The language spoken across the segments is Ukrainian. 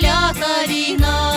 клята війна.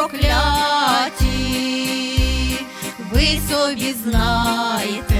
Прокляті, ви собі знайте.